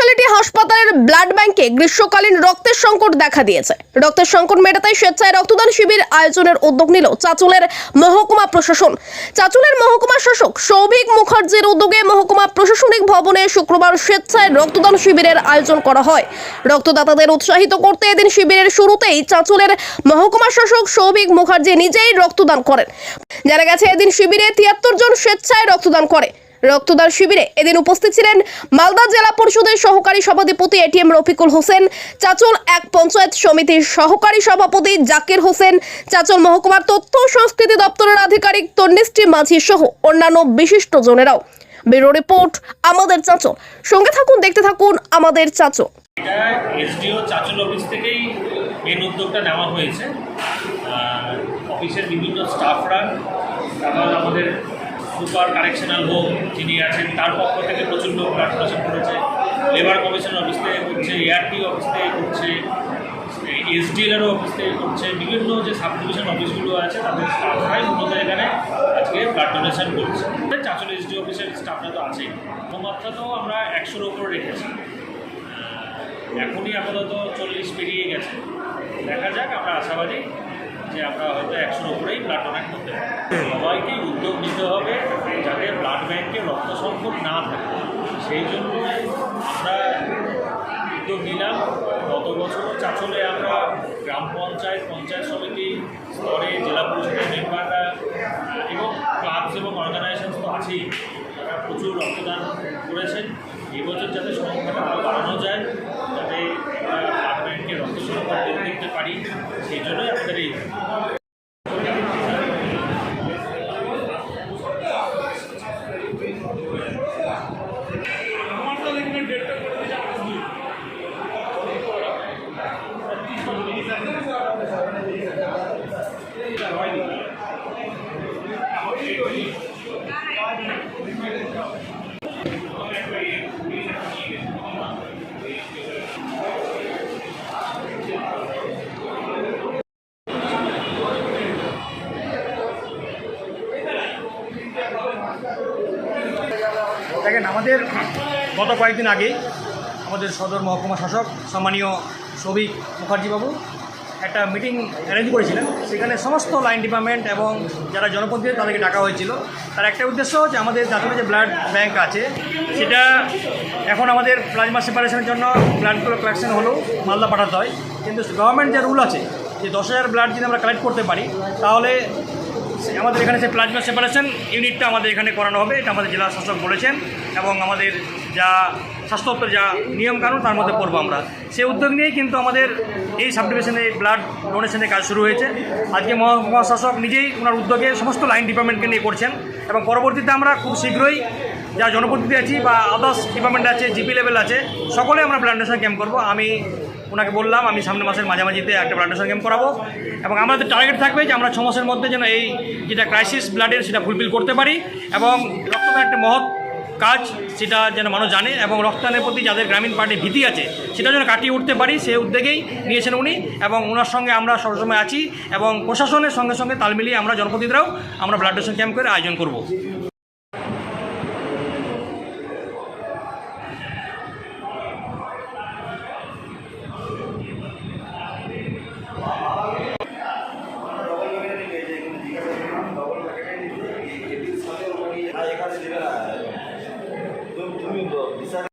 Speciality হাসপাতালের blood ব্যাংকে গ্রীষ্মকালীন রক্তের সংকট দেখা দিয়েছে। রক্তের সংকট মেটাতে স্বেচ্ছায় রক্তদান শিবির আয়োজনের উদ্যোগ নিল চাচুলের মহকুমা প্রশাসন। চাচুলের মহকুমা শাসক সৌভিক মুখার্জির উদ্যোগে মহকুমা প্রশাসনিক ভবনে শুক্রবার স্বেচ্ছায় রক্তদান শিবিরের আয়োজন করা হয়। রক্তদাতাদের উৎসাহিত করতে এদিন শিবিরের শুরুতেই চাচুলের মহকুমা শাসক সৌভিক মুখার্জি নিজেই রক্তদান করেন। জানা গেছে, এদিন শিবিরে তিয়াত্তর জন স্বেচ্ছায় রক্তদান করে। রক্তদান শিবিরে এদিন উপস্থিত ছিলেন মালদা জেলা পরিষদের সহকারী সভাধিপতি এটিএম রফিকুল হোসেন, চাচল এক পঞ্চায়েত সমিতির সহকারী সভাপতি জাকির হোসেন, চাচল মহকুমার তথ্য সংস্কৃতি দপ্তরের আধিকারিক তন্নিষ্টি মাঝি সহ অন্যান্য বিশিষ্ট জনেরাও। ব্যুরো রিপোর্ট, আমাদের চাচল। সঙ্গে থাকুন, দেখতে থাকুন আমাদের চাচল। এসডিও চাচল অফিস থেকেই মেন উদ্যোগটা নেওয়া হয়েছে। অফিসের বিভিন্ন স্টাফরা তারপর আমাদের সুপার কারেকশনাল হোম যিনি আছেন, তার পক্ষ থেকে প্রচুর লোক ব্লাড করেছে লেবার কমিশন অফিস থেকে করছে এআরটি অফিস থেকে করছে এসডিএলেরও অফিস থেকে করছে বিভিন্ন যে সাব ডিভিশন অফিসগুলো আছে, তাদের স্টাফরাই মূলত এখানে আজকে ব্লাড ডোনেশন করছে। চাচল এসডি অফিসের স্টাফরা তো আছেই। মাত্রা তো আমরা একশোর ওপর রেখেছি। এখনই আপাতত চল্লিশ পেরিয়ে গেছে। দেখা যাক, আমরা আশাবাদী যে আমরা হয়তো একশোর উপরেই ব্লাড ডোনেট করতে পারি। সবাইকেই উদ্যোগ নিতে হবে যাতে ব্লাড ব্যাংকে রক্ত সংকট না থাকে। সেই জন্য আমরা উদ্যোগ নিলাম। গত বছরও চাচলে আমরা গ্রাম পঞ্চায়েত পঞ্চায়েত সমিতি স্তরে জেলা পরিষদের মেম্বাররা এবং ক্লাবস এবং অর্গানাইজেশন তো আছেই। তারা প্রচুর রক্তদান করেছেন। এবছর যাতে সংখ্যাটা আরও বাড়ানো যায়, যাতে আমরা ব্লাড ব্যাংকে রক্ত সংখ্যা দেখতে পারি, সেই জন্যই আমাদের এই দেখেন আমাদের গত কয়েকদিন আগেই আমাদের সদর মহকুমা শাসক সম্মানীয় সৌভিক মুখার্জিবাবু একটা মিটিং অ্যারেঞ্জ করেছিলেন। সেখানে সমস্ত লাইন ডিপার্টমেন্ট এবং যারা জনপ্রতিনিধি তাদেরকে ডাকা হয়েছিল। তার একটা উদ্দেশ্য যে আমাদের জাতীয় যে ব্লাড ব্যাঙ্ক আছে, সেটা এখন আমাদের প্লাজমা সেপারেশনের জন্য ব্লাড কালেকশন হলেও মালদা পাঠাতে হয়। কিন্তু গভর্নমেন্ট যে রুল আছে যে দশ হাজার ব্লাড যদি আমরা কালেক্ট করতে পারি, তাহলে আমাদের এখানে যে প্লাজমা সেপারেশন ইউনিটটা আমাদের এখানে করানো হবে, এটা আমাদের জেলা শাসক বলেছেন এবং আমাদের যা স্বাস্থ্য যা নিয়মকানুন তার মধ্যে পড়ব আমরা। সেই উদ্যোগ নিয়েই কিন্তু আমাদের এই সাব ডিভিশনে ব্লাড ডোনেশনের কাজ শুরু হয়েছে। আজকে মহা- মহাশাসক নিজেই ওনার উদ্যোগে সমস্ত লাইন ডিপার্টমেন্টকে নিয়ে করছেন এবং পরবর্তীতে আমরা খুব শীঘ্রই যা জনপ্রতিনিধি আছি বা আদার্স ডিপার্টমেন্ট আছে জিপি লেভেল আছে, সকলে আমরা ব্লাড ডোনেশন ক্যাম্প করব। আমি ওনাকে বললাম, আমি সামনের মাসের মাঝামাঝিতে একটা ব্লাড ডোনেশন ক্যাম্প করাবো। এবং আমাদের টার্গেট থাকবে যে আমরা ছ মাসের মধ্যে যেন এই যেটা ক্রাইসিস ব্লাডের সেটা ফুলফিল করতে পারি এবং রক্তদান একটা মহৎ কাজ সেটা যেন মানুষ জানে এবং রক্তদানের প্রতি যাদের গ্রামীণ পার্টি ভীতি আছে, সেটা যেন কাটিয়ে উঠতে পারি সেই উদ্যোগেই নিয়েছেন উনি। এবং ওনার সঙ্গে আমরা সবসময় আছি এবং প্রশাসনের সঙ্গে সঙ্গে তাল মিলিয়ে আমরা জনপ্রতিনিধিরাও আমরা ব্লাড ডোনেশন ক্যাম্প করে আয়োজন করব। 运作于三